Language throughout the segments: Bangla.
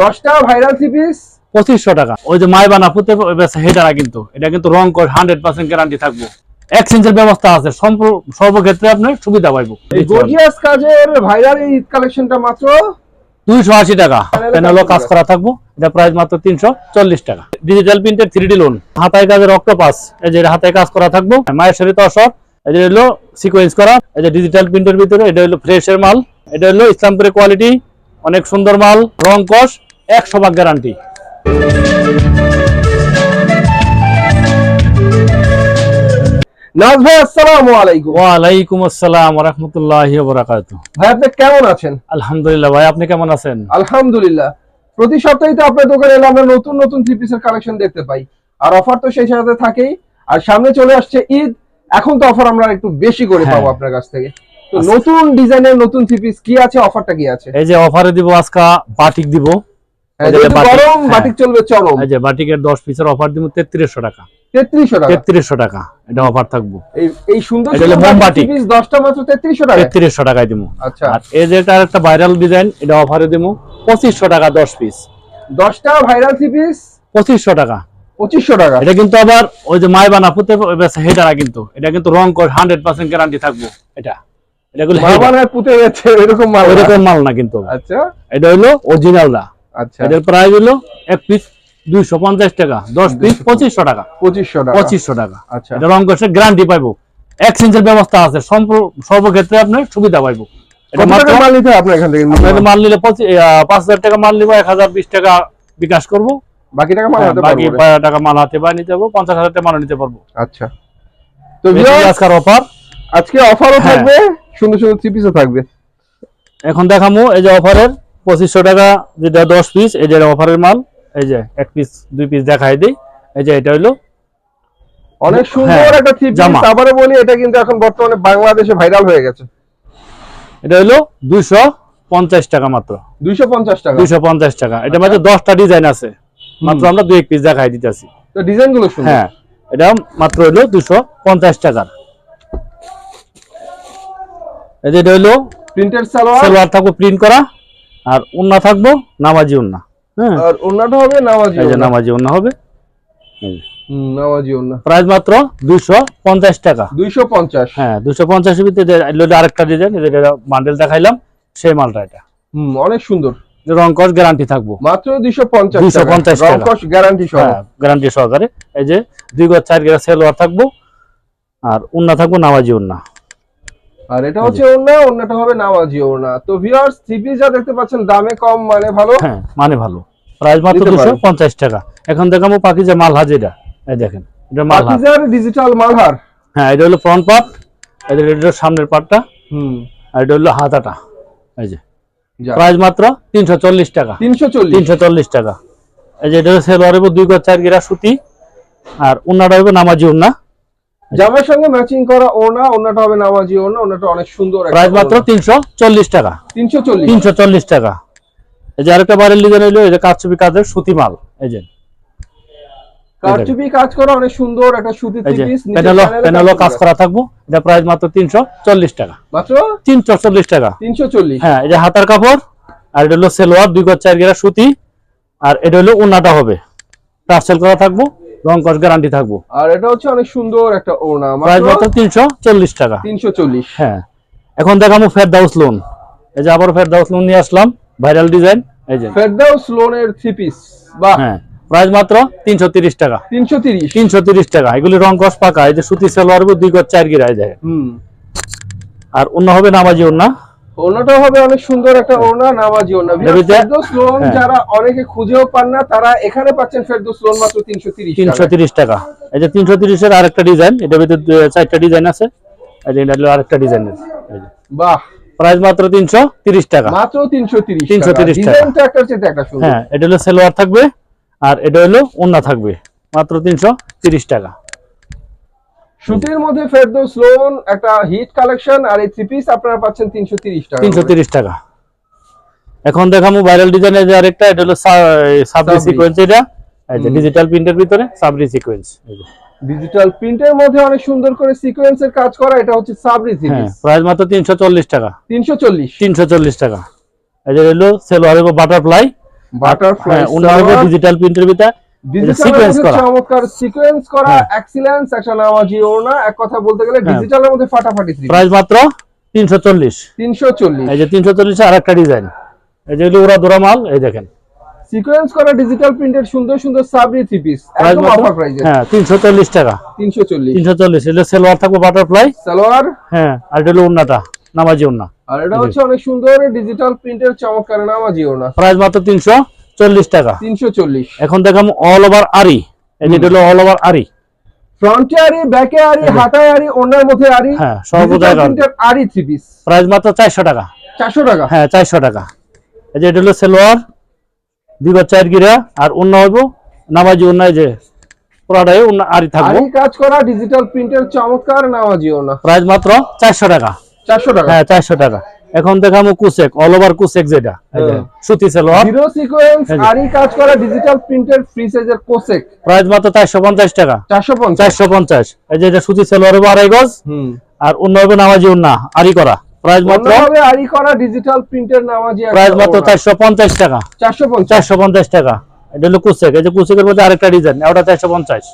দশটা ভাইরাল থ্রি পিস পঁচিশশো টাকা। ওই যে মাই বানা পুঁতে হেটারা কিন্তু। এটা কিন্তু রং করে হান্ড্রেড পার্সেন্ট গ্যারান্টি থাকব। এক্সচেঞ্জের ব্যবস্থা আছে সর্বক্ষেত্রে আপনি সুবিধা পাইবো। গর্জিয়াস কাজের ভাইরাল এই কালেকশনটা মাত্র দুইশো আশি টাকা। প্যানেলও কাজ করা থাকব। এটা প্রাইস মাত্র তিনশো চল্লিশ টাকা। ডিজিটাল প্রিন্টের থ্রি ডি লোন হাতায় কাজের অক্টোপাস এই যে হাতায় কাজ করা থাকব। মায়ের শরীর অসর এই যে হলো সিকোয়েন্স করা। এই যে ডিজিটাল প্রিন্টের ভিতরে এটা হলো ফ্রেশের মাল। এটা হলো ইসলামপুরের কোয়ালিটি অনেক সুন্দর মাল রং কস একশো ভাগ গ্যারান্টি আলহামদুলিল্লাহ ভাই আপনি কেমন আছেন? আলহামদুলিল্লাহ। প্রতি সপ্তাহে তো আপনার দোকানে এলে আমরা নতুন নতুন থ্রি পিসের কালেকশন দেখতে পাই। আর অফার তো সেই সাথে থাকেই। আর সামনে চলে আসছে ঈদ। এখন তো অফার আমরা একটু বেশি করে হ্যাঁ। পাবো আপনার কাছ থেকে। তো আচ্ছা। নতুন ডিজাইনের নতুন থ্রি পিস কি আছে? অফারটা কি আছে? এই যে অফারে দিব আজকা বাটিক দিব। হ্যাঁ, বাটিক, গরম হ্যাঁ। বাটিক চলবে চরম। এই যে বাটিকের দশ পিসের অফার দিব তেত্রিশশো টাকা। তেত্রিশশো টাকা? তেত্রিশশো টাকা এটা অফার থাকব। এই এই সুন্দর দশটা মাত্র তেত্রিশশো টাকা তেত্রিশশো টাকায় দিব আচ্ছা। আর এই যে এটা একটা ভাইরাল ডিজাইন এটা অফারে দিব পঁচিশশো টাকা দশ পিস দশটা ভাইরাল থ্রি পিস পঁচিশশো টাকা। পঁচিশশো টাকা। এটা কিন্তু আবার ওই যে মাই বানা পুঁতে হেটারা কিন্তু। এটা কিন্তু রং করে হান্ড্রেড পার্সেন্ট গ্যারান্টি থাকব। এটা। এটা গুলো header। বাবানায় পুঁতে গেছে এরকম মাল ওইরকম মাল না কিন্তু। আচ্ছা। এটা হলো অরিজিনালটা আচ্ছা। এটার প্রাইস হলো এক পিস দুইশো পঞ্চাশ টাকা দশ পিস পঁচিশশো টাকা। পঁচিশশো টাকা। পঁচিশশো টাকা। আচ্ছা। এটা রং করছে গ্যারান্টি পাইবো। এক্সচেঞ্জের ব্যবস্থা আছে সর্বক্ষেত্রে আপনি সুবিধা পাইবো। মাল নিতে হয় আপনার এখান থেকে? মাল নিলে পাঁচ হাজার টাকা মাল নিবো এক হাজার বিশ টাকা বিকাশ করব। বাকি টাকা মাল হ্যাঁ, হাতে বাকি টাকা মাল হাতে পায়ে নিতে পারব পঞ্চাশ হাজার টাকা মাল নিতে পারব। আচ্ছা। তো আজকের অফার আজকে অফারও হ্যাঁ। থাকবে। সুন্দর সুন্দর থ্রি পিসও থাকবে। এখন দেখামু এই যে অফারের পঁচিশশো টাকা যেটা দশ পিস এই যে অফারের মাল এই যে এক পিস দুই পিস দেখাই দিই। এই যে এটা হলো অনেক সুন্দর হ্যাঁ, একটা থ্রি পিস। আবারও বলি এটা কিন্তু এখন বর্তমানে বাংলাদেশে ভাইরাল হয়ে গেছে। এটা হলো দুইশো পঞ্চাশ টাকা মাত্র। দুইশো পঞ্চাশ টাকা। দুইশো পঞ্চাশ টাকা। এটা মাত্র দশটা ডিজাইন আছে। মাত্র আমরা দুই এক পিস দেখাই দিতেছি। তো ডিজাইনগুলো হ্যাঁ এটা মাত্র হলো দুশো পঞ্চাশ টাকার। এই যে এটা হলো প্রিন্টেড সালোয়ার। সালোয়ার থাকব প্রিন্ট করা আর উন্না থাকব নামাজি হ্যাঁ। আর ওন্নাটা হবে নামাজি এই যে নামাজি উন্না হবে। হুম, নামাজি ওন্না প্রাইস মাত্র দুইশো পঞ্চাশ টাকা। দুইশো পঞ্চাশ। হ্যাঁ ভিতরে আরেকটা ডিজাইন বান্ডেল দেখাইলাম সেই মালটা এটা। হুম অনেক সুন্দর। যে রং কস গ্যারান্টি থাকব। মাত্র দুইশো পঞ্চাশ 250 টাকা। গ্যারান্টি সহ। গ্যারান্টি সহকারে। এই যে দুই গজ চার গেরা সেলোয়ার থাকব আর উন্না থাকব নামাজি উন্না আর এটা হচ্ছে ওন্না ওন্নাটা হবে নামাজি ওন্না তো ভিউয়ার্স থ্রি পিস যা দেখতে পাচ্ছেন দামে কম মানে ভালো? হ্যাঁ মানে ভালো। প্রাইস মাত্র দিতে দুশো পারেন। পঞ্চাশ টাকা। এখন দেখাবো পাখি যে মালহাজ এটা। এই দেখেন এটা পাকিজার ডিজিটাল মালহার। হ্যাঁ এটা হলো ফ্রন্ট পার্ট এটা হলো সামনের পার্টটা হুম। আর এটা হলো হাতাটা। এই যে। প্রাইস মাত্র তিনশো চল্লিশ টাকা। তিনশো চল্লিশ। তিনশো চল্লিশ টাকা। এই যে এটা সেলোয়ার দুই গজ চার গেরা সুতি। আর উন্নাটা হইব নামাজি উন্না। জামার সঙ্গে ম্যাচিং করা ওনা ওনাটা হবে নামাজি ওনা ওনাটা অনেক সুন্দর প্রাইস মাত্র তিনশো চল্লিশ টাকা। তিনশো চল্লিশ। তিনশো চল্লিশ টাকা। এই যে আরেকটা বারের ডিজাইন হইল এই যে কাচুপি কাজের সুতি মাল। এই যে। কারচুপি কাজ করা অনেক সুন্দর একটা সুতি থ্রি পিস প্যানেলও প্যানেলও কাজ করা। থাকব। এটা প্রাইস মাত্র তিনশো চল্লিশ টাকা। মাত্র? তিনশো চল্লিশ টাকা। তিনশো চল্লিশ। হ্যাঁ এই যে হাতার কাপড় আর এটা হলো সেলোয়ার দুই গজ চার গেরা সুতি আর এটা হলো ওনাটা হবে। টার্সেল করা থাকব। রং কস গ্যারান্টি থাকব। আর এটা হচ্ছে অনেক সুন্দর একটা ওনা প্রাইস মাত্র মাত্র তিনশো চল্লিশ টাকা। তিনশো চল্লিশ। হ্যাঁ। এখন ফেরদাউস লোন এই যে আবার ফেরদাউস লোন নিয়ে আসলাম ভাইরাল ডিজাইন এই যে। ফেরদাউস লোনের থ্রি পিস বাহ। হ্যাঁ। প্রাইস মাত্র তিনশো তিরিশ টাকা। তিনশো তিরিশ। তিনশো তিরিশ টাকা। এগুলি রং কস পাকা। এই যে সুতি সালোয়ার দুই গজ চার গিরা এই দেখেন হুম। আর অন্য হবে নামাজি ওন্না ওনাটা হবে অনেক সুন্দর একটা ওনা নামাজি ওনা এর ফেরদৌস লোন হ্যাঁ। যারা অনেকে খুঁজেও পান না তারা এখানে পাচ্ছেন ফেরদৌস লোন মাত্র তিনশো তিরিশ তিনশো তিরিশ টাকা। এই যে তিনশো তিরিশের আরেকটা ডিজাইন এটার ভিতরে চারটা ডিজাইন আছে। এই যে এটা হলো আরেকটা ডিজাইন বাহ। প্রাইস মাত্র তিনশো তিরিশ টাকা। মাত্র তিনশো তিরিশ 330 টাকা। ডিজাইনটা একটা চেয়ে একটা সুন্দর। হ্যাঁ এটা হলো সেলোয়ার থাকবে আর এটা হলো ওন্না থাকবে। মাত্র তিনশো তিরিশ টাকা। সুতির মধ্যে ফেরদৌস লোন একটা হিট কালেকশন আর এই থ্রি পিস আপনারা পাচ্ছেন তিনশো তিরিশ টাকা তিনশো তিরিশ টাকা। এখন দেখাবো ভাইরাল ডিজাইনের যে আরেকটা এটা হলো সাবরি। সিকোয়েন্স এটা। এই যে ডিজিটাল প্রিন্টের ভিতরে সাবরি সিকোয়েন্স এই যে। ডিজিটাল প্রিন্টের মধ্যে অনেক সুন্দর করে সিকোয়েন্সের কাজ করা এটা হচ্ছে সাবরি হ্যাঁ প্রাইস মাত্র তিনশো চল্লিশ টাকা। তিনশো চল্লিশ। তিনশো চল্লিশ টাকা। এই যে হলো সেলোয়ার বাটারফ্লাই বাটারফ্লাই ডিজিটাল প্রিন্টের ভিতরে sequence করা। চমৎকার সিকোয়েন্স করা হ্যাঁ। এক্সিলেন্স একটা নামাজি ওড়না এক কথা বলতে গেলে হ্যাঁ। ডিজিটালের মধ্যে ফাটাফাটি প্রাইস মাত্র তিনশো চল্লিশ। তিনশো চল্লিশ। এই যে তিনশো চল্লিশে আর ডিজাইন এই যেগুলো ওরা দোরা মাল এই দেখেন। সিকোয়েন্স করা ডিজিটাল প্রিন্টেড সুন্দর সুন্দর সাবরি থ্রি পিস প্রাইস একদম অফার প্রাইসে হ্যাঁ টাকা। চল্লিশ। থাকবে বাটারফ্লাই সালোয়ার। হ্যাঁ আর এটা হলো উন্নাটা নামাজি উন্না আর এটা হচ্ছে অনেক সুন্দর ডিজিটাল প্রিন্টের চমৎকার নামাজি ওড়না। প্রাইস মাত্র তিনশো। চল্লিশ টাকা। তিনশো চল্লিশ। এখন দেখাম অল ওভার আরি এটা হলো অল ওভার আরি ফ্রন্টে আরি ব্যাকে আরি হাতায় আরি মধ্যে আরি হ্যাঁ। আরি থ্রি পিস প্রাইস মাত্র চারশো টাকা। চারশো টাকা? হ্যাঁ চারশো টাকা। এই যে এটা হলো সেলোয়ার চার গিরা আর অন্য হইব নামাজি যে পুরাটাই অন্য আরি থাকব। আরি কাজ করা ডিজিটাল প্রিন্টের চমৎকার নামাজি প্রাইস মাত্র চারশো টাকা। চারশো টাকা? হ্যাঁ চারশো টাকা। এখন দেখামো কুসেক অল ওভার কুসেক যেটা। হ্যাঁ। সুতি সেলোয়ার জিরো সিকোয়েন্স আরি কাজ করা ডিজিটাল প্রিন্টের ফ্রি সাইজের কোসেক। প্রাইস মাত্র চারশো পঞ্চাশ টাকা। চারশো পঞ্চাশ? চারশো পঞ্চাশ। এই যে এটা সুতি সেলোয়ার হবে আড়াই গজ। হুম। আর অন্য হবে নামাজি অন্য আরি করা। প্রাইস মাত্র অন্যভাবে আরি করা ডিজিটাল প্রিন্টের নামাজি প্রাইস মাত্র চারশো পঞ্চাশ টাকা। চারশো পঞ্চাশ? চারশো পঞ্চাশ টাকা। এটা হলো কুসেক। এই যে কুসেকের মধ্যে আরেকটা ডিজাইন চারশো পঞ্চাশ।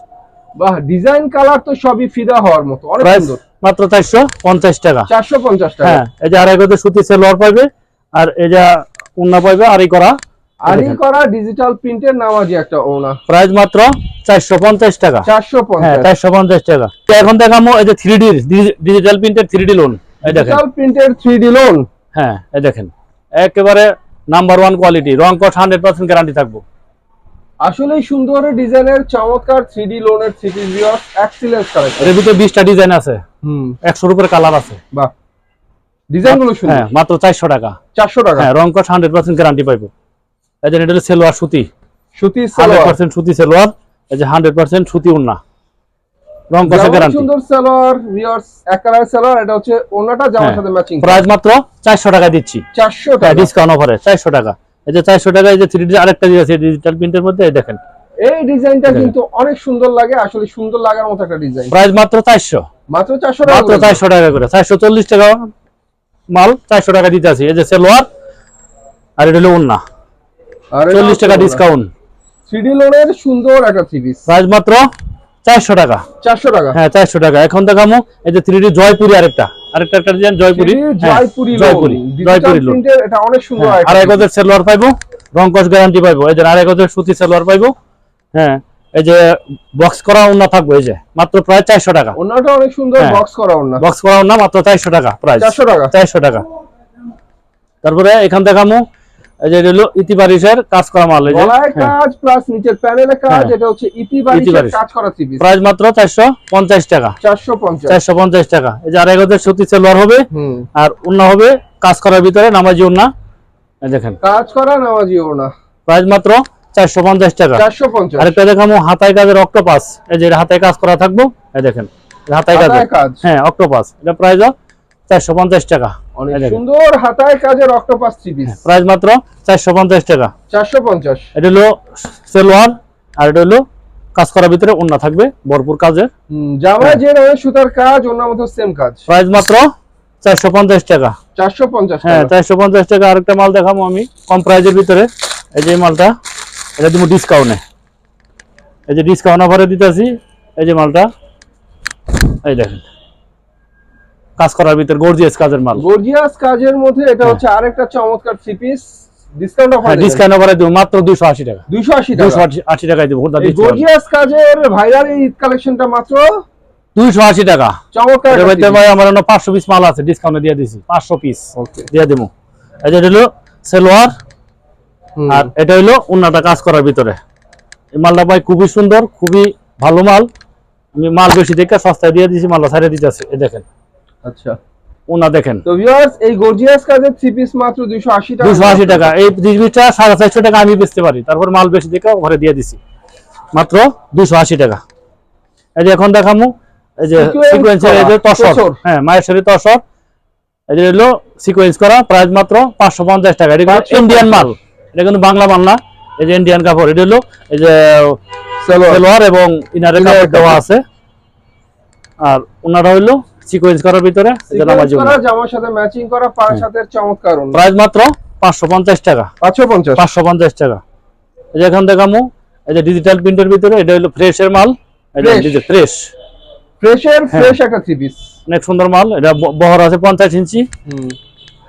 বাহ ডিজাইন কালার তো সবই ফিদা হওয়ার মতো। অনেক সুন্দর। মাত্র চারশো পঞ্চাশ টাকা। চারশো পঞ্চাশ টাকা। হ্যাঁ এই যে আড়াই গজের সুতি সেলোয়ার পাইবে আর এই যে উন্না পাইবে আরি করা। ডিজিটাল প্রিন্টের নামাজি একটা ওনা প্রাইস মাত্র টাকা। চারশো হ্যাঁ পঞ্চাশ চারশো পঞ্চাশ টাকা। তো এখন দেখামো এই যে থ্রি ডিজিটাল প্রিন্টের থ্রি লোন এই দেখেন। ডিজিটাল প্রিন্টের থ্রি ডি লোন হ্যাঁ এই দেখেন। একেবারে নাম্বার ওয়ান কোয়ালিটি রং গ্যারান্টি থাকব। আসলেই সুন্দর ডিজাইনের চমৎকার থ্রি ডি লোনের three D viewers excellence collection এর ভিতরে বিশটা ডিজাইন আছে। হুম উপরে কালার আছে। বাহ। ডিজাইনগুলো সুন্দর। হ্যাঁ মাত্র চারশো টাকা। চারশো টাকা? হ্যাঁ রং কস গ্যারান্টি পাইবো। এই যে এটা হলো সেলোয়ার সুতি। সুতি সালোয়ার। সুতি সেলোয়ার এই যে সুতি রং গ্যারান্টি সুন্দর সালোয়ার ভিউয়ার্স এক কালার এটা হচ্ছে জামার হ্যাঁ। সাথে ম্যাচিং প্রাইস মাত্র চারশো টাকা দিচ্ছি। টাকা। ডিসকাউন্ট অফারে চারশো টাকা। এই যে চারশো টাকা এই যে আরেকটা দিয়ে আছে ডিজিটাল প্রিন্টের মধ্যে এই দেখেন। এই ডিজাইনটা। কিন্তু অনেক সুন্দর লাগে আসলে সুন্দর লাগার মতো একটা ডিজাইন। প্রাইস মাত্র চারশো। মাত্র চারশো টাকা মাত্র করে। চারশো টাকা করে। চারশো চল্লিশ টাকা মাল চারশো টাকা দিতে আছি। এই যে সেলোয়ার আর এটা হলো আর এটা চল্লিশ টাকা ডিসকাউন্ট লোনের সুন্দর একটা থ্রি পিস। প্রাইস মাত্র চারশো টাকা। চারশো টাকা। হ্যাঁ চারশো টাকা। এখন দেখামো এই যে জয়পুরি আরেকটা। আরেকটা একটা ডিজাইন জয়পুরি। 3D হ্যাঁ, জয়পুরি জয়পুরি। জয়পুরি লোন। এটা অনেক সুন্দর হ্যাঁ, একটা আড়াই piece। গজের সেলোয়ার পাইবো রং কস গ্যারান্টি পাইবো। এই যে আড়াই গজের সুতি সেলোয়ার পাইবো। হ্যাঁ এই যে বক্স করা ওন্না থাকব এই যে মাত্র প্রায় চারশো টাকা। অনেক সুন্দর হ্যাঁ। বক্স করা ওনা বক্স করা ওন্না মাত্র চারশো টাকা প্রাইস চারশো টাকা। চারশো টাকা। তারপরে এখান দেখামো এই যে হলো ইতিবারিশের কাজ করা মাল এই যে কাজ প্লাস নিচের প্যানেলে কাজ হ্যাঁ। এটা হচ্ছে ইতিবারিশের কাজ করা থ্রি প্রাইস মাত্র চারশো পঞ্চাশ টাকা। এই যে সুতি সেলোয়ার হবে আর হবে কাজ করার ভিতরে নামাজি উন্না দেখেন। কাজ করা নামাজি ওনা প্রাইস মাত্র চারশো পঞ্চাশ টাকা। চারশো পঞ্চাশ। আরেকটা দেখামো হাতায় কাজের অক্টোপাস এই যে এটা হাতায় কাজ করা থাকব এই দেখেন হাতায় কাজ? হ্যাঁ অক্টোপাস এটা প্রাইস চারশো পঞ্চাশ টাকা। অনেক সুন্দর হাতায় কাজের অক্টোপাস থ্রি পিস প্রাইস মাত্র চারশো পঞ্চাশ টাকা। চারশো পঞ্চাশ। এটা হলো সেলোয়ার আর এটা হলো কাজ করার ভিতরে অন্য থাকবে ভরপুর কাজের। জামায় যে রকমের সুতার কাজ ওনার মতো সেম কাজ। প্রাইস মাত্র চারশো পঞ্চাশ টাকা। চারশো পঞ্চাশ হ্যাঁ চারশো পঞ্চাশ টাকা আরেকটা মাল দেখাবো আমি কম প্রাইজের ভিতরে। এই যে মালটা। এটা দিব ডিসকাউন্টে এই যে ডিসকাউন্ট অফারে দিতেছি এই যে মালটা এই দেখেন। কাজ করার ভিতরে গর্জিয়াস কাজের মাল। গর্জিয়াস কাজের মধ্যে এটা হচ্ছে আরেকটা চমৎকার থ্রি পিস ডিসকাউন্ট অফার হ্যাঁ ডিসকাউন্ট অফারে দেবো মাত্র দুশো আশি টাকা। দুইশো আশি দুশো টাকা আশি টাকায় দেবো এই গর্জিয়াস কাজের ভাইরাল এই কালেকশনটা মাত্র টাকা। চমৎকার এর মধ্যে ভাই আমার অন্য পাঁচশো পিস মাল আছে ডিসকাউন্টে দিয়ে দিছি পাঁচশো পিস. দিয়ে দেবো এই যে এটা হলো সেলোয়ার। আর এটা হলো অন্যটা কাজ করার ভিতরে। এই মালটা ভাই খুবই সুন্দর খুবই ভালো মাল। আমি মাল বেশি দেখে সস্তায় দিয়ে দিয়েছি মালটা ছাড়িয়ে দিতেছে এই দেখেন। আচ্ছা। ওনা দেখেন। তো ভিউয়ার্স এই গর্জিয়াস কাজের থ্রি পিস মাত্র 280 টাকা। এই আমি বেচতে পারি। তারপর মাল বেশি দেখে ঘরে দিয়ে দিছি। মাত্র দুশো আশি টাকা। এই যে এখন দেখামু এই যে Sequence সিকোয়েন্সের এই যে তসর। তসর। হ্যাঁ মায়ের শরীর তসর। এই যে হলো সিকোয়েন্স করা প্রাইস মাত্র পাঁচশো পঞ্চাশ টাকা। এটা ইন্ডিয়ান মাল। এটা কিন্তু বাংলা না এই যে ইন্ডিয়ান কাপড় এটা হলো এই যে সেলোয়ার। এবং ইনারে কাপড় দেওয়া আছে। আর ওনারা হইল সিকোয়েন্স করার ভিতরে এই যে নামাজি করা জামার সাথে ম্যাচিং করা পায়ের সাথে চমৎকার প্রাইস মাত্র পাঁচশো পঞ্চাশ টাকা। 550 পাঁচশো পঞ্চাশ টাকা। এই যে এখন দেখামু এই যে ডিজিটাল প্রিন্টের ভিতরে এটা হলো ফ্রেশের মাল। Fresh? ফ্রেশ ফ্রেশের হ্যাঁ। ফ্রেশ একটা থ্রি পিস অনেক সুন্দর মাল এটা বহর আছে পঞ্চাশ ইঞ্চি।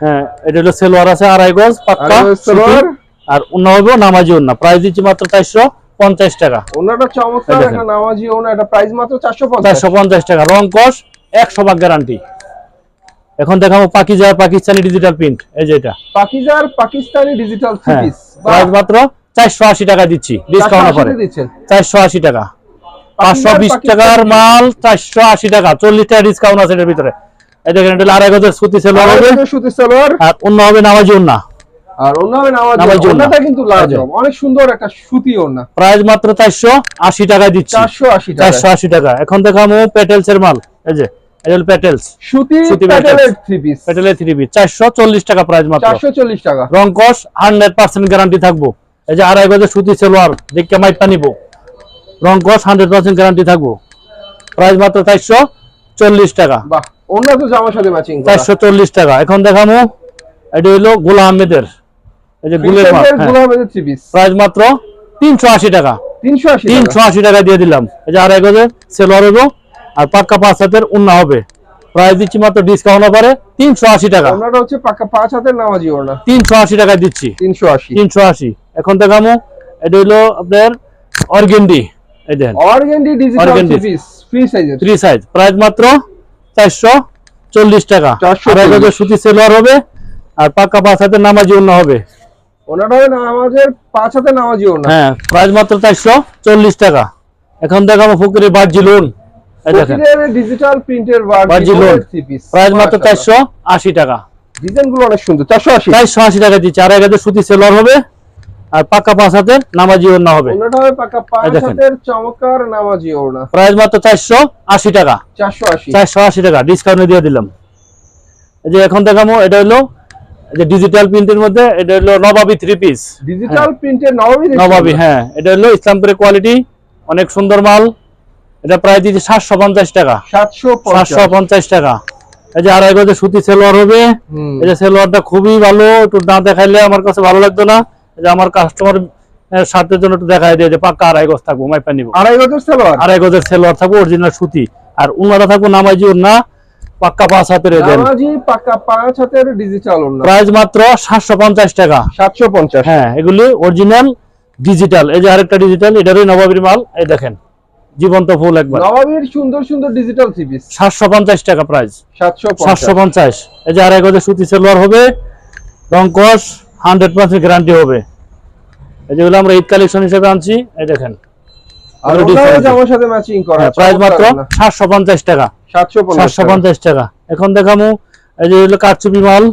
হ্যাঁ এটা হলো সেলোয়ার আছে আড়াই গজ পাক্কা। সালোয়ার। আর অন্য হবে নামাজি অন্য প্রাইস দিচ্ছি মাত্র চারশো পঞ্চাশ টাকা। ওনাটা চমৎকার একটা নামাজি ওনা এটা প্রাইস মাত্র চারশো পঞ্চাশ। চারশো পঞ্চাশ টাকা। রং কস একশো ভাগ গ্যারান্টি এখন দেখাবো পাকিজা পাকিস্তানি ডিজিটাল প্রিন্ট এই যে এটা। পাকিজার পাকিস্তানি ডিজিটাল হ্যাঁ প্রাইস মাত্র চারশো আশি টাকা দিচ্ছি। ডিসকাউন্ট পরে। দিচ্ছেন। চারশো আশি টাকা। পাঁচশো পাকিজার, বিশ পাকিস্তানি- টাকার মাল চারশো আশি টাকা। চল্লিশ টাকা ডিসকাউন্ট আছে এটার ভিতরে। এই দেখেন এটা আড়াই গজের সুতি সেলোয়ার হবে। সুতির আর অন্য হবে নামাজি ওন্না আর হবে নামাজি। ওনাটা কিন্তু যে। অনেক সুন্দর একটা সুতি ওনা প্রাইস মাত্র চারশো আশি টাকায় দিচ্ছি। চারশো আশি চারশো টাকা আশি টাকা। এখন দেখাবো প্যাটেলস এর মাল। এই যে এটা হলো প্যাটেলস সুতি সুতি প্যাটেলের থ্রি পিস প্যাটেলের থ্রি পিস চারশো চল্লিশ টাকা প্রাইস মাত্র। চারশো চল্লিশ টাকা। রংকস হান্ড্রেড পার্সেন্ট গ্যারান্টি থাকব। এই যে আড়াই গজের সুতি সেলোয়ার দেখে মাইপা নিবো। রংকস হান্ড্রেড পার্সেন্ট গ্যারান্টি থাকব। প্রাইস মাত্র চারশো চল্লিশ টাকা। বাহ অন্য তো জামার সাথে ম্যাচিং চারশো চল্লিশ টাকা। এখন দেখাবো এটা হইল গোলা আহমেদের। এই যে গুলের মাল হ্যাঁ। প্রাইস মাত্র টাকা। তিনশো আশি তিনশো আশি টাকা দিয়ে দিলাম। এই যে আড়াই গজের সেলোয়ার হইব আর পাক্কা পাঁচ হাতের উন্না হবে। প্রাইস দিচ্ছি মাত্র ডিসকাউন্ট পরে তিনশো আশি টাকা। ওনাটা হচ্ছে পাকা পাঁচ হাতের নামাজি ওনা তিনশো আশি টাকা দিচ্ছি। তিনশো আশি। তিনশো আশি। এখন দেখামো এটা হইল আপনার অর্গেন্ডি। এই দেখেন। Organdy digital three piece free সাইজের থ্রি সাইজ প্রাইস মাত্র টাকা। 440 আড়াই গজের সুতি সেলোয়ার হবে আর পাক্কা পাঁচ হাতের নামাজি অন্য হবে। ওনাটা হবে নামাজের পাঁচ হাতের নামাজি ওনা হ্যাঁ প্রাইস মাত্র চারশো চল্লিশ টাকা। এখন দেখাবো ফকিরের বার্জি লোন এই দেখেন। ডিজিটাল প্রিন্টের বার্জি লোন প্রাইস মাত্র টাকা। ডিজাইনগুলো অনেক সুন্দর চারশো আশি। চারশো আশি টাকা দিচ্ছি। আড়াই গজের সুতি হবে আর পাক্কা পাঁচ হাতের নামাজি অন্য হবে। ওনাটা হবে পাকা পাঁচ। হাতের চমৎকার নামাজি ওনা প্রাইস মাত্র চারশো আশি টাকা। চারশো আশি। চারশো আশি টাকা ডিসকাউন্ট দিয়ে দিলাম। এই যে এখন দেখাবো এটা হলো যে ডিজিটাল প্রিন্টের মধ্যে এটা হলো নবাবি থ্রি পিস ডিজিটাল প্রিন্টের নবমী নবাবি হ্যাঁ। এটা হলো ইসলামপুরের কোয়ালিটি অনেক সুন্দর মাল। এটা প্রায় দিচ্ছে সাতশো পঞ্চাশ টাকা। সাতশো পঞ্চাশ। টাকা। এই যে আড়াই গজে সুতি সেলোয়ার হবে। এই যে সেলোয়ারটা খুবই ভালো একটু না দেখাইলে আমার কাছে ভালো লাগতো না। এই যে আমার কাস্টমার স্বার্থের জন্য একটু দেখাই দিয়ে যে পাক্কা আড়াই গজ থাকব মাইপা নিবো। আড়াই গজের সালোয়ার? আড়াই গজের সেলোয়ার থাকব অরিজিনাল সুতি। আর উনারা থাকব নামাজি না। পাক্কা পাঁচ হাতের নামাজি পাঁচ হাতের ডিজিটাল প্রাইস মাত্র সাতশো পঞ্চাশ টাকা। সাতশো পঞ্চাশ। হ্যাঁ এগুলি অরিজিনাল ডিজিটাল এই যে আরেকটা ডিজিটাল এটারই নবাবির মাল এই দেখেন জীবন্ত ফুল একবার। সুন্দর সুন্দর ডিজিটাল থ্রি পিস টাকা প্রাইস সাতশো সাতশো পঞ্চাশ। এই যে আড়াই গজে সুতি সেলোয়ার হবে রংকস হান্ড্রেড পার্সেন্ট গ্যারান্টি হবে। এই যেগুলো আমরা ঈদ কালেকশন হিসেবে আনছি এই দেখেন। আর এগুলো ওনারও সাথে ম্যাচিং করা হ্যাঁ, প্রাইস মাত্র সাতশো পঞ্চাশ টাকা। সাতশো পঞ্চাশ টাকা। এখন দেখামু এই যে হলো কারচুপি মাল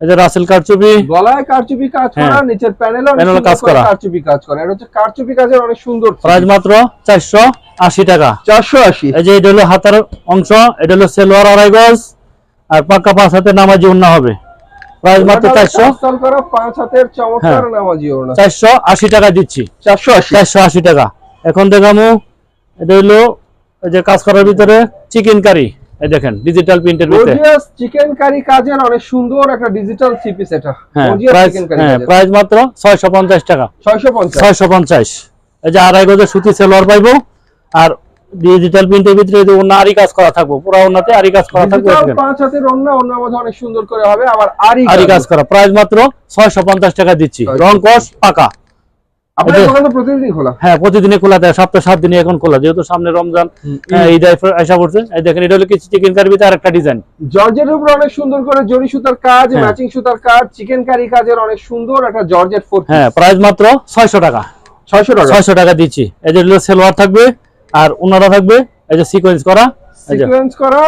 এই যে রাসেল কারচুপি। গলায় কারচুপি কাজ করা হ্যাঁ। নিচের প্যানেলও কাজ করা। কারচুপি কাজ করা। এটা হচ্ছে কারচুপি কাজের অনেক সুন্দর প্রাইস মাত্র চারশো আশি টাকা। চারশো আশি। এই যে এটা হলো হাতার অংশ এটা হলো সেলোয়ার আড়াই গজ আর পাক্কা পাঁচ হাতে নামাজি উন্না হবে। প্রাইস মাত্র চারশো। ইনস্টল করা পাঁচ হাতের চমৎকার হ্যাঁ। নামাজি চারশো আশি টাকা দিচ্ছি। চারশো আশি। চারশো আশি টাকা। এখন দেখামু এটা হলো এই যে কাজ করার ভিতরে চিকেন কারি এই দেখেন ডিজিটাল প্রিন্টের ভিতরে। গর্জিয়াস চিকেন কারি কাজের অনেক সুন্দর একটা ডিজিটাল থ্রি পিস এটা। গর্জিয়াস চিকেন কারি হ্যাঁ প্রাইস মাত্র ছয়শো পঞ্চাশ টাকা। ছয়শো পঞ্চাশ। ছয়শো পঞ্চাশ। এই যে আড়াই গজের সুতি সেলোয়ার পাইবো। আর ডিজিটাল প্রিন্টের ভিতরে যদি অন্য আরি কাজ করা থাকব। পুরো অন্যতে আরি কাজ করা থাকবে। পাঁচ হাতের অন্য অন্যের মধ্যে অনেক সুন্দর করে হবে। আবার আরি আরি কাজ। করা। প্রাইস মাত্র ছয়শো পঞ্চাশ টাকা দিচ্ছি। রং কস পাকা। হ্যাঁ প্রতিদিনই খোলা দেয় সপ্তাহে সাত এখন খোলা। যেহেতু সামনে রমজান হ্যাঁ, ঈদ পড়ছে। এই দেখেন এটা হলো কিছু চিকেন কারির ভিতরে আরেকটা ডিজাইন জর্জের উপর অনেক সুন্দর করে জরি সুতার কাজ হ্যাঁ। ম্যাচিং সুতার কাজ চিকেন কারি কাজের অনেক সুন্দর একটা জর্জেট ফোর হ্যাঁ প্রাইস মাত্র ছয়শো টাকা। ছয়শো টাকা? ছয়শো টাকা দিচ্ছি। এই যে সেলোয়ার থাকবে আর ওনারা থাকবে। এই যে সিকোয়েন্স করা সিকোয়েন্স করা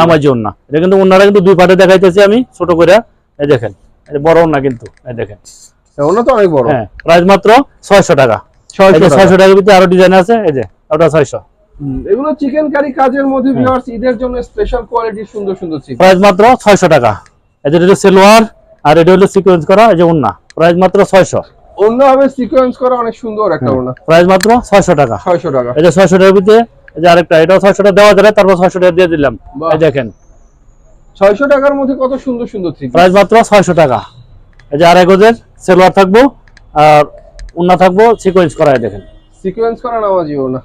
নামাজি। এটা কিন্তু ওনারা কিন্তু দুই পাটে দেখাইতেছি আমি ছোট করে। এই দেখেন বড় ওন্না কিন্তু এই দেখেন। হ্যাঁ, ওনা তো অনেক বড়। হ্যাঁ প্রাইস মাত্র ছয়শো টাকা। টাকার ভিতরে আরও ডিজাইন আছে এই যে ওটা ছয়শো। হুম, এগুলো চিকেন কারি কাজের মধ্যে ভিউয়ার্স ঈদের জন্য স্পেশাল কোয়ালিটির সুন্দর সুন্দর চিকেন প্রাইস মাত্র ছয়শো টাকা। এই যে এটা হলো সেলোয়ার আর এটা হলো সিকোয়েন্স করা এই যে ওন্না প্রাইস মাত্র ছয়শো। অন্যভাবে সিকোয়েন্স করা অনেক সুন্দর একটা প্রাইস মাত্র ছয়শো টাকা। ছয়শো টাকা। এই যে ছয়শো টাকার ভিতরে এই যে আরেকটা এটাও টাকা দেওয়া যাবে তারপর ছয়শো টাকা দিয়ে দিলাম। এই দেখেন। ছয়শো টাকার মধ্যে কত সুন্দর সুন্দর প্রাইস মাত্র ছয়শো টাকা। এই যে আড়াই গজের সেলোয়ার থাকব আর উন্না থাকব সিকোয়েন্স করায় দেখেন। সিকোয়েন্স করা নামাজি ওনা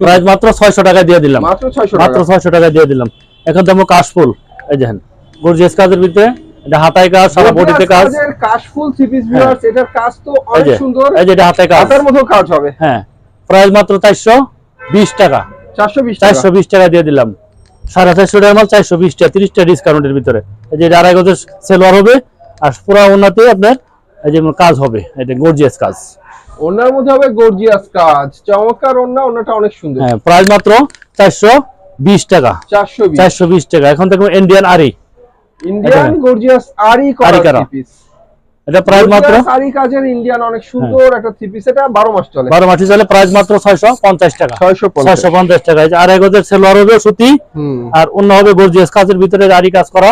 প্রাইস মাত্র ছয়শো টাকা দিয়ে দিলাম। মাত্র ছয়শো মাত্র টাকা ছয়শো টাকা দিয়ে দিলাম। এখন দেখো কাশফুল। এই দেখেন গর্জিয়াস কাজের ভিতরে। এটা হাতায় কাজ সারা বডিতে কাজ। কাশফুল থ্রি পিস। ভিউয়ার্স এটার কাজ তো অনেক সুন্দর। এই যে এটা হাতায় কাজ। হাতের মতো কাজ হবে। হ্যাঁ প্রাইস মাত্র চারশো বিশ টাকা। চারশো বিশ টাকা। চারশো বিশ টাকা দিয়ে দিলাম। সাড়ে চারশো টাকা মাল চারশো বিশ টাকা তিরিশ টাকা ডিসকাউন্টের ভিতরে। এই যে আড়াই গজের সেলোয়ার হবে। আর পুরা ওনাতে আপনার এই যে কাজ হবে এটা গর্জিয়াস কাজ। ওনার মধ্যে হবে গর্জিয়াস কাজ। চমৎকার ওনা ওনাটা অনেক সুন্দর। হ্যাঁ প্রাইস মাত্র চারশো বিশ টাকা। চারশো বিশ। চারশো বিশ টাকা। এখন দেখো ইন্ডিয়ান আরি ইন্ডিয়ান গর্জিয়াস আরি করা আরি পিস এটা প্রাইস মাত্র? আরি কাজের ইন্ডিয়ান অনেক সুন্দর একটা থ্রি পিস এটা বারো মাস চলে। বারো মাটি চলে প্রাইস মাত্র ছয়শো পঞ্চাশ টাকা। ছয়শো পঞ্চাশ। ছয়শো পঞ্চাশ টাকা। এই যে আড়াই সেলোয়ার হবে সুতি। আর অন্য হবে গর্জিয়াস কাজের ভিতরে আরি কাজ করা।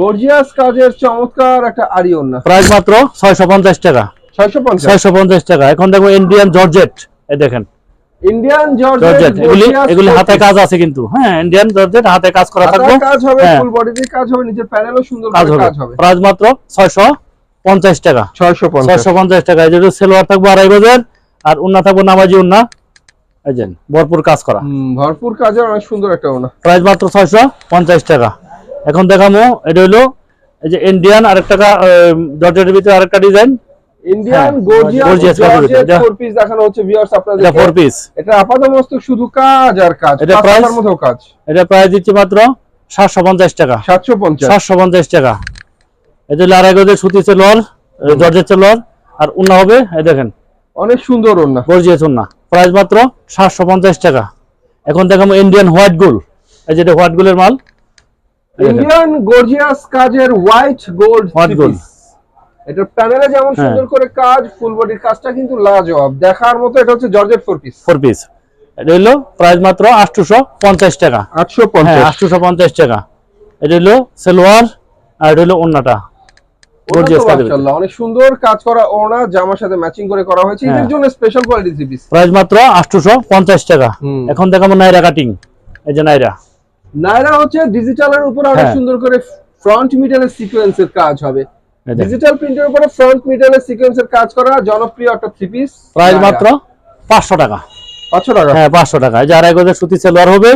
গর্জিয়াস কাজের চমৎকার একটা আরি ওনা প্রাইস মাত্র ছয়শো পঞ্চাশ টাকা। ছয়শো পঞ্চাশ। ছয়শো পঞ্চাশ টাকা। এখন দেখো ইন্ডিয়ান জর্জেট এই দেখেন। ইন্ডিয়ান জর্জেট এগুলি এগুলি হাতে কাজ আছে কিন্তু। হ্যাঁ ইন্ডিয়ান জর্জেট হাতে কাজ করা থাকবে। কাজ হবে হ্যাঁ। ফুল বডিতে কাজ হবে নিচের প্যানেলও সুন্দর কাজ হবে। প্রাইস মাত্র ছয়শো পঞ্চাশ টাকা। ছয়শো পঞ্চাশ। ছয়শো পঞ্চাশ টাকা। এই যে সেলোয়ার থাকব আড়াই গজের আর উন্না থাকব নামাজি উন্না। এই ভরপুর কাজ করা। ভরপুর কাজের অনেক সুন্দর একটা ওনা প্রাইস মাত্র ছয়শো পঞ্চাশ টাকা। এখন দেখামো এটা হলো এই যে ইন্ডিয়ান আরেকটা জর্জেটের ভিতরে আরেকটা design Indian gorgeous four piece দেখানো হচ্ছে ভিউয়ার্স আপনাদের এটা ফোর পিস এটা আপাতমস্তক শুধু কাজ আর কাজ। এটা? টাকার মতো কাজ। এটা প্রাইস দিচ্ছি মাত্র সাতশো পঞ্চাশ টাকা। সাতশো পঞ্চাশ। সাতশো পঞ্চাশ টাকা। এটা হলো আড়াই গজের সুতি সেলোয়ার জর্জের সেলোয়ার। আর উন্না হবে এই দেখেন। অনেক সুন্দর গর্জিয়াস উন্না প্রাইস মাত্র সাতশো পঞ্চাশ টাকা। এখন দেখাবো ইন্ডিয়ান হোয়াইট গোল এই যেটা হোয়াইট গোলের মাল। এই। ইন্ডিয়ান গর্জিয়াস কাজের হোয়াইট গোল্ড gold। এটা প্যানেলে যেমন হ্যাঁ। সুন্দর করে কাজ ফুল বডির কাজটা কিন্তু লাজবাব। দেখার মতো এটা হচ্ছে georgette four piece four piece এটা হলো প্রাইস মাত্র আটশোশো পঞ্চাশ টাকা। আটশো হ্যাঁ পঞ্চাশ আটশোশো পঞ্চাশ টাকা। এটা হলো সেলোয়ার আর এটা হলো উন্নাটা গর্জিয়াস ভিতরে। অনেক সুন্দর কাজ করা ওনা জামার সাথে ম্যাচিং করে করা হয়েছে। এদের হ্যাঁ। জন্য স্পেশাল কোয়ালিটি পিস প্রাইস মাত্র আটশোশো পঞ্চাশ টাকা এখন দেখাবো নাইরা কাটিং এই যে নাইরা। নাইরা হচ্ছে ডিজিটালের উপর অনেক হ্যাঁ। সুন্দর করে ফ্রন্ট মিটারের সিকোয়েন্সের কাজ হবে। ডিজিটাল প্রিন্টের উপরে ফ্রন্ট মিটারের সিকোয়েন্সের কাজ করা জনপ্রিয় একটা থ্রি পিস প্রাইস মাত্র পাঁচশো টাকা। পাঁচশো টাকা? হ্যাঁ পাঁচশো টাকা। এই যে আড়াই গজের সুতি সেলোয়ার হবে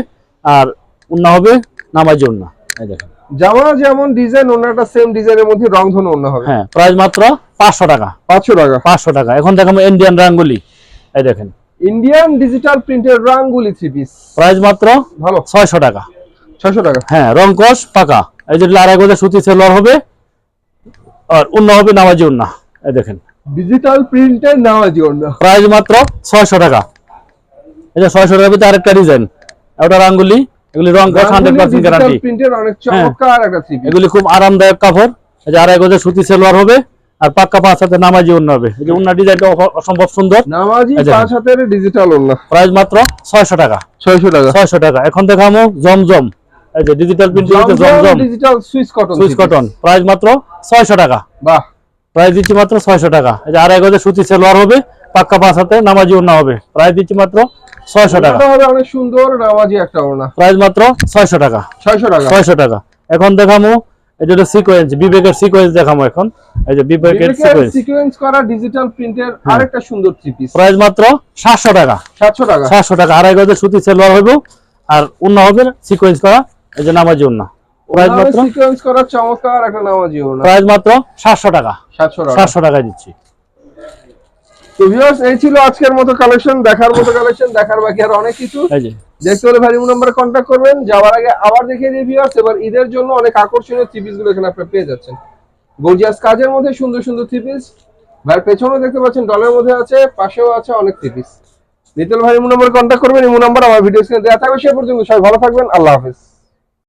আর উন্না হবে নামাজি উন্না এই দেখেন জামা যেমন ডিজাইন ওনাটা সেম ডিজাইনের মধ্যে রং ধনু অন্য হবে। হ্যাঁ প্রাইস মাত্র পাঁচশো টাকা। পাঁচশো টাকা। পাঁচশো টাকা। এখন দেখাবো ইন্ডিয়ান রাঙ্গুলি এই দেখেন। ইন্ডিয়ান ডিজিটাল প্রিন্টের রাঙ্গুলি থ্রি পিস প্রাইস মাত্র ভালো। ছয়শো টাকা। ছয়শো টাকা। হ্যাঁ রংকশ পাকা। এই যে আড়াই সুতি সেলোয়ার হবে আর উন্না হবে নামাজি উন্না। এই দেখেন। ডিজিটাল প্রিন্টের নামাজি অন্য প্রাইস মাত্র ছয়শো টাকা। এটা ছয়শো টাকার ভিতরে আরেকটা ডিজাইন ওটা রাঙ্গুলি এগুলি রং কস হান্ড্রেড পার্সেন্ট গ্যারান্টি প্রিন্টের অনেক চমৎকার একটা থ্রি এগুলি খুব আরামদায়ক কাপড় এই যে আড়াই গজের সুতি সেলোয়ার হবে আর পাক্কা পাঁচ হাতে নামাজি উন্না হবে। এই যে উন্না ডিজাইনটা অসম্ভব সুন্দর। নামাজি পাঁচ হাতের ডিজিটাল অন্য প্রাইস মাত্র ছয়শো টাকা। ছয়শো টাকা। ছয়শো টাকা। এখন দেখামো জমজম। এই যে ডিজিটাল প্রিন্ট জমজম ডিজিটাল কটন কটন প্রাইস মাত্র ছয়শো টাকা। বাহ। প্রাইস দিচ্ছি মাত্র ছয়শো টাকা। এই যে আড়াই গজের সুতি সেলোয়ার হবে পাক্কা পাঁচ হাতে নামাজি উন্না হবে। প্রাইস দিচ্ছি মাত্র ছয়শো টাকা। ওটা হবে অনেক সুন্দর নামাজি একটা ওড়না। প্রাইস মাত্র ছয়শো টাকা। ছয়শো টাকা। ছয়শো টাকা। এখন দেখামো এটা হলো সিকোয়েন্স বিবেকের সিকোয়েন্স দেখামো এখন। এই যে বিবেকের সিকোয়েন্স সিকোয়েন্স করা ডিজিটাল প্রিন্টের। আরেকটা সুন্দর থ্রি পিস প্রাইস মাত্র সাতশো টাকা। সাতশো টাকা। সাতশো টাকা। আড়াই গজের সুতি সেলোয়ার হইব আর উন্না হবে সিকোয়েন্স করা এই যে নামাজি উন্না প্রাইস মাত্র? সিকোয়েন্স করা চমৎকার একটা নামাজি ওড়না। প্রাইস মাত্র সাতশো টাকা। সাতশো টাকা। সাতশো টাকা দিচ্ছি। তো ভিউয়ার্স এই ছিল আজকের মতো কালেকশন দেখার মতো কালেকশন দেখার বাকি আর অনেক কিছু। দেখতে হলে ভ্যালিউ নাম্বারে কন্ট্যাক্ট করবেন। যাওয়ার আগে আবার দেখিয়ে দিই ভিউয়ার্স এবার ঈদের জন্য অনেক আকর্ষণীয়গুলো এখানে আপনারা পেয়ে যাচ্ছেন। গর্জিয়াস কাজের মধ্যে সুন্দর সুন্দর থ্রি পিস ভাইয়ের পেছনেও দেখতে পাচ্ছেন ডলের মধ্যে আছে পাশেও আছে অনেক থ্রি পিস নিতল ভাই নাম্বারে কন্ট্যাক্ট করবেন ইমু নাম্বার আমার ভিডিও স্ক্রিনে দেওয়া থাকবে। সে পর্যন্ত সবাই ভালো থাকবেন আল্লাহ হাফেজ।